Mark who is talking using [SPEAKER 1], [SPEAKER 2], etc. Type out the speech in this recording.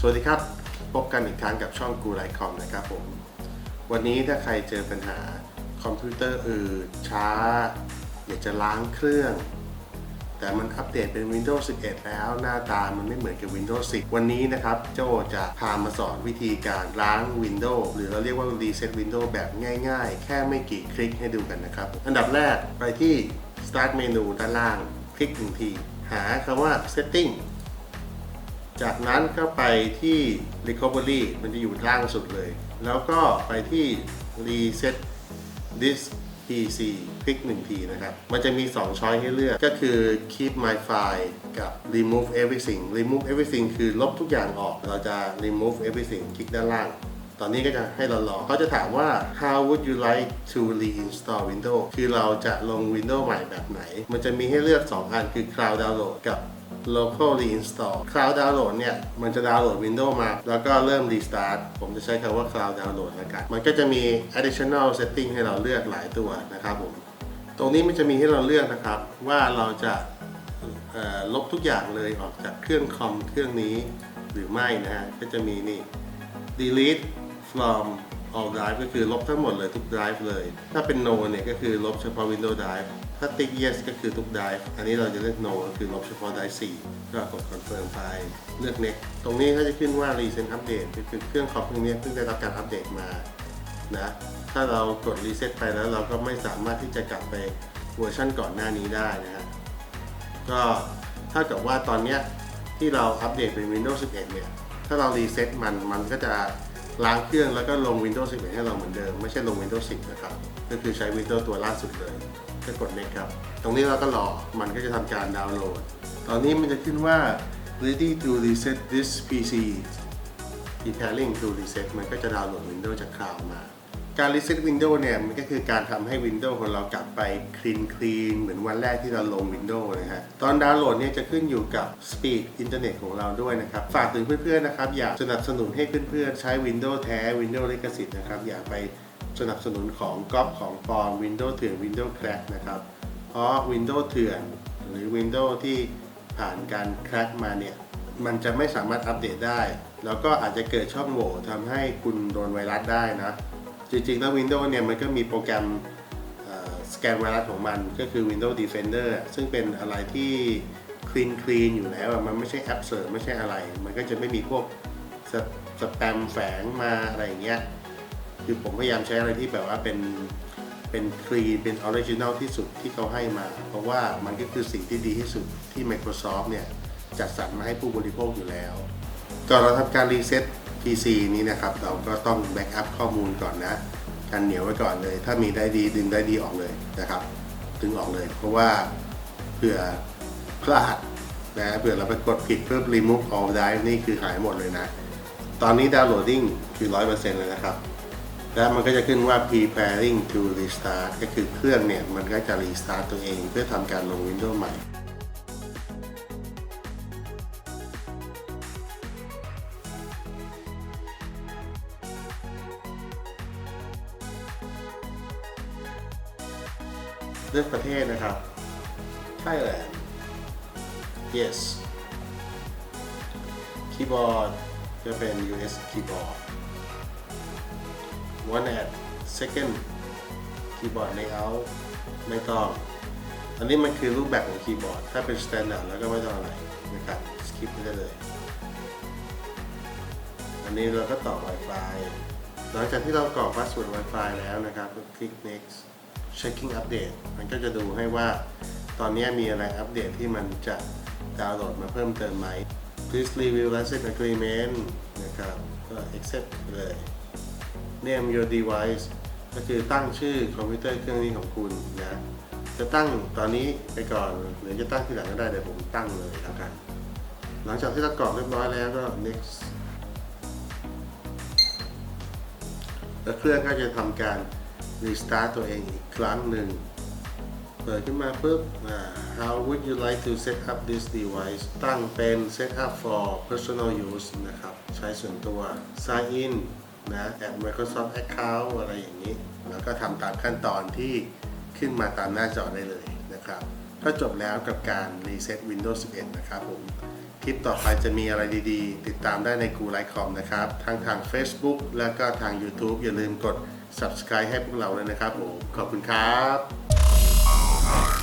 [SPEAKER 1] สวัสดีครับ พบกันอีกครั้งกับช่องกูไลคอมนะครับผม วันนี้ถ้าใครเจอปัญหาคอมพิวเตอร์อืดช้า อยากจะล้างเครื่อง แต่มันอัปเดตเป็น Windows 11 แล้วหน้าตามันไม่เหมือนกับ Windows 10 วันนี้นะครับโจจะพามาสอนวิธีการล้าง Windows หรือเราเรียกว่า Reset Windows แบบง่ายๆ แค่ไม่กี่คลิกให้ดูกันนะครับ อันดับแรกไปที่ Start เมนูด้านล่าง คลิกหนึ่งที หาคำว่า Setting จากนั้นก็ไปที่ Recovery มันจะอยู่ล่างสุดเลย แล้วก็ไปที่ Reset This PC คลิกหนึ่งทีนะครับ มันจะมี 2 ช้อยให้เลือก ก็คือ Keep My File กับ Remove Everything Remove Everything คือลบทุกอย่างออก เราจะ Remove Everything คลิกด้านล่าง ตอนนี้ก็จะให้เรารอเขาจะถามว่า how would you like to reinstall Windows คือเราจะลง Windows ใหม่แบบไหน มันจะมีให้เลือก 2 อันคือ Cloud Download กับ local reinstall cloud download เนี่ย มันจะดาวน์โหลด Windows มา แล้วก็เริ่ม restart ผมจะใช้คำว่า cloud download แล้วกัน มันก็จะมี additional setting ให้เราเลือกหลายตัวนะครับผม ตรงนี้มันจะมีให้เราเลือกนะครับ ว่าเราจะลบทุกอย่างเลยออกจากเครื่องคอมเครื่องนี้หรือไม่นะฮะ ก็จะมีนี่ delete from all drive ก็คือลบทั้งหมดเลยทุก drive เลย ถ้าเป็น no เนี่ยก็คือลบเฉพาะ Windows drive ถ้าติ๊ก yes ก็คือทุก drive อันนี้เราจะเลือก no ก็คือลบเฉพาะ drive 4ก็กด confirm ไป เลือก next ตรงนี้ก็จะขึ้นว่า recent update ก็คือเครื่องคอมเครื่องนี้เพิ่งได้รับการอัปเดตมา นะ ถ้าเรากด reset ไปแล้วเราก็ไม่สามารถที่จะกลับไปเวอร์ชันก่อนหน้านี้ได้นะฮะ ก็เท่ากับว่าตอนเนี้ยที่เราอัปเดตเป็น Windows 11 เนี่ย ถ้าเรารีเซ็ตมัน มันก็จะ ล้างเครื่องแล้วก็ลง Windows 11 ให้เราเหมือนเดิม ไม่ใช่ลง Windows 10 นะครับ ก็คือใช้ Windows ตัวล่าสุดเลยก็กด next ครับ ตรงนี้เราก็รอมันก็จะทำการดาวน์โหลด ตอนนี้มันจะขึ้นว่า ready to reset this PC preparing to reset มันก็จะดาวน์โหลด Windows จากคลาวมา การ reset Windows เนี่ยมันก็คือการทำให้ Windows ของเรากลับไป clean clean เหมือนวันแรกที่เราลง Windows นะฮะตอนดาวน์โหลดเนี่ยจะขึ้นอยู่กับ speed อินเทอร์เน็ตของเราด้วยนะครับ ฝากถึงเพื่อนๆนะครับอยากสนับสนุนให้เพื่อนๆใช้ Windows แท้ Windows ลิขสิทธิ์นะครับอย่าไปสนับสนุนของก๊อปของปลอม Windows เถื่อน Windows crack นะครับเพราะ Windows เถื่อนหรือ Windows ที่ผ่านการ crack มาเนี่ยมันจะไม่สามารถอัปเดตได้ แล้วก็อาจจะเกิดช่องโหว่ทำให้คุณโดนไวรัสได้นะ จริงๆ แล้ว Windows เนี่ยมันก็มีโปรแกรมสแกนไวรัสของมันก็คือ Windows Defender ซึ่งเป็นอะไรที่ clean clean อยู่แล้วมันไม่ใช่แอปเสริมไม่ใช่อะไร มันก็จะไม่มีพวกสสแปมแฝงมาอะไรอย่างเงี้ยคือผมพยายามใช้อะไรที่แบบว่าเป็นเป็นคลีนเป็นออริจินัลที่สุดที่เขาให้มา เพราะว่ามันก็คือสิ่งที่ดีที่สุดที่ Microsoft เนี่ยจัดสรรมาให้ผู้บริโภคอยู่แล้วก่อนเราทำการรีเซ็ต PC นี้นะครับ เราก็ต้องแบ็กอัพข้อมูลก่อนนะกันเหนียวไว้ก่อนเลย ถ้ามีได้ดีดึงได้ดีออกเลยนะครับ ดึงออกเลย เพราะว่าเผื่อพลาดนะเผื่อเราไปกดผิดเพื่อ remove all drive นี่คือหายหมดเลยนะ ตอนนี้ downloading คือ 100%เลยนะครับ แล้วมันก็จะขึ้นว่า preparing to restart ก็คือเครื่องเนี่ย มันก็จะ restart ตัวเองเพื่อทำการลง Windows ใหม่ เลือกประเทศนะครับ Thailand yes คีย์บอร์ดจะเป็น US คีย์บอร์ด one at second คีย์บอร์ด layout ไม่ต้อง อันนี้มันคือรูปแบบของคีย์บอร์ด ถ้าเป็น standard แล้วก็ไม่ต้องอะไรนะครับ skip ไปได้เลย อันนี้เราก็ต่อ Wi-Fi หลังจากที่เรากรอกพาสเวิร์ด Wi-Fi แล้วนะครับก็คลิก next checking update มันก็จะดูให้ว่าตอนนี้มีอะไรอัปเดตที่มันจะดาวน์โหลดมาเพิ่มเติมไหม please review license agreement นะครับก็ accept เลย name your device ก็คือตั้งชื่อคอมพิวเตอร์เครื่องนี้ของคุณนะ จะตั้งตอนนี้ไปก่อนหรือจะตั้งทีหลังก็ได้เดี๋ยวผมตั้งเลยแล้วกัน หลังจากที่เรากรอกเรียบร้อยแล้วก็ next แล้วเครื่องก็จะทำการ รีสตาร์ตตัวเองอีกครั้งหนึ่ง เปิดขึ้นมาปุ๊บ how would you like to set up this device ตั้งเป็น set up for personal use นะครับ ใช้ส่วนตัว sign in นะ at Microsoft account อะไรอย่างนี้ แล้วก็ทำตามขั้นตอนที่ขึ้นมาตามหน้าจอได้เลยนะครับ ก็จบแล้วกับการรีเซ็ต Windows 11 นะครับผม คลิปต่อไปจะมีอะไรดีๆ ติดตามได้ในกูไลค์คอมนะครับ ทั้งทาง Facebook แล้วก็ทาง YouTube อย่าลืมกด subscribe ให้พวกเราเลยนะครับผมขอบคุณครับ